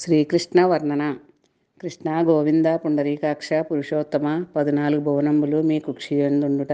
శ్రీకృష్ణ వర్ణన కృష్ణ గోవింద పుండరీకాక్ష పురుషోత్తమ పద్నాలుగు భువనంబులు మీ కుక్షియందుండుట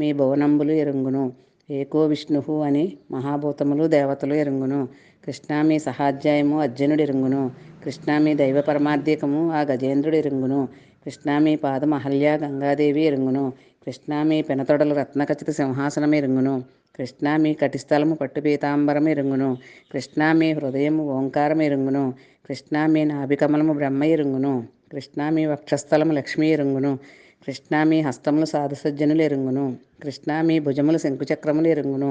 మీ భువనంబులు ఎరుంగును. ఏకో విష్ణువు అని మహాభూతములు దేవతలు ఎరుంగును. కృష్ణ మీ సహాధ్యాయము అర్జునుడు ఎరుంగును కృష్ణ మీ దైవ పరమార్థికము ఆ గజేంద్రుడు ఎరుంగును కృష్ణ మీ పాదమహల్య గంగాదేవి ఎరుంగును. కృష్ణ మీ పెనతొడలు రత్నఖచిత సింహాసనం ఎరుంగును కృష్ణ మీ కటిస్థలము పట్టు పీతాంబరం ఎరుంగును కృష్ణ మీ హృదయము ఓంకారం ఎరుంగును కృష్ణ మీ నాభికమలము బ్రహ్మ ఎరుంగును కృష్ణ మీ వక్షస్థలము లక్ష్మీ ఎరుంగును కృష్ణ మీ హస్తములు సాధుసజ్జనులు ఎరుంగును కృష్ణ మీ భుజములు శంకుచక్రములు ఎరుంగును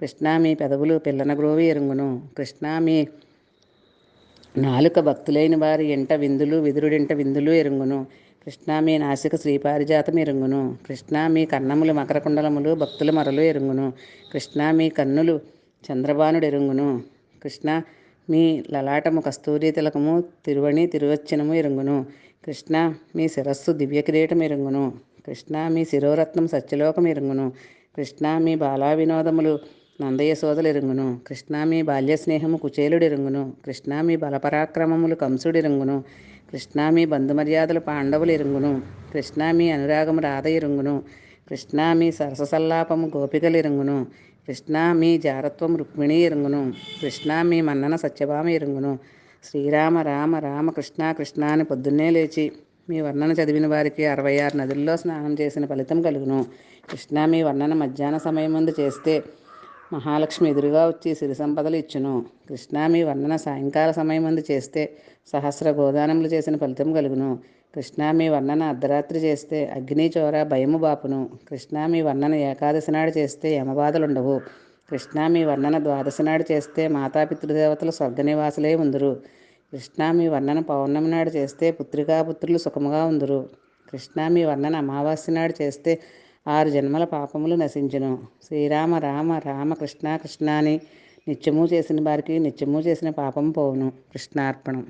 కృష్ణ మీ పెదవులు పిల్లన గ్రోవి ఎరుంగును కృష్ణ మీ నాలుక భక్తులైన వారి ఎంట విందులు విదురుడింట విందులు ఎరుంగును. కృష్ణ మీ నాసిక శ్రీపారిజాతం ఎరుంగును కృష్ణ మీ కన్నములు మకరకుండలములు భక్తుల మరలు ఎరుంగును. కృష్ణ మీ కన్నులు చంద్రబానుడు ఎరుంగును కృష్ణ మీ లలాటము కస్తూరి తిలకము తిరువణి తిరువచ్చనము ఎరుంగును. కృష్ణ మీ శిరస్సు దివ్య కిరీటం ఎరుంగును. కృష్ణ మీ శిరోరత్నం సత్యలోకం ఎరుంగును. కృష్ణ మీ బాలా వినోదములు నందయశోదలు సోదలిరుంగును కృష్ణామి బాల్య స్నేహము కుచేలుడు ఎరుంగును బలపరాక్రమములు కంసుడిరుంగును కృష్ణామి బంధుమర్యాదలు పాండవులు కృష్ణామి అనురాగము రాధ కృష్ణామి కృష్ణ మీ సరససల్లాపము గోపికలు జారత్వం రుక్మిణి ఇరుంగును కృష్ణామి మన్నన సత్యభామ ఇరుంగును శ్రీరామ రామ రామ కృష్ణ కృష్ణ అని పొద్దున్నే లేచి మీ వర్ణన చదివిన వారికి అరవై ఆరు నదుల్లో స్నానం చేసిన ఫలితం కలుగును. కృష్ణ మీ వర్ణన మధ్యాహ్న సమయం ముందు చేస్తే మహాలక్ష్మి ఎదురుగా వచ్చి సిరి సంపదలు ఇచ్చును. కృష్ణామి వర్ణన సాయంకాల సమయం చేస్తే సహస్ర గోదానములు చేసిన ఫలితం కలుగును. కృష్ణామి వర్ణన అర్ధరాత్రి చేస్తే అగ్నిచోర భయము బాపును. కృష్ణామి వర్ణన ఏకాదశి నాడు చేస్తే యమబాధలుండవు. కృష్ణామి వర్ణన ద్వాదశి నాడు చేస్తే మాతాపితృదేవతలు స్వర్గనివాసులే ఉందరు. కృష్ణామి వర్ణన పౌర్ణమి నాడు చేస్తే పుత్రికాపుత్రులు సుఖముగా ఉందరు. కృష్ణామి వర్ణన అమావాస్య నాడు చేస్తే ఆరు జన్మల పాపములు నశించును. శ్రీరామ రామ రామ కృష్ణ కృష్ణ అని నిత్యము చేసిన వారికి నిత్యము చేసిన పాపం పోవును. కృష్ణార్పణం.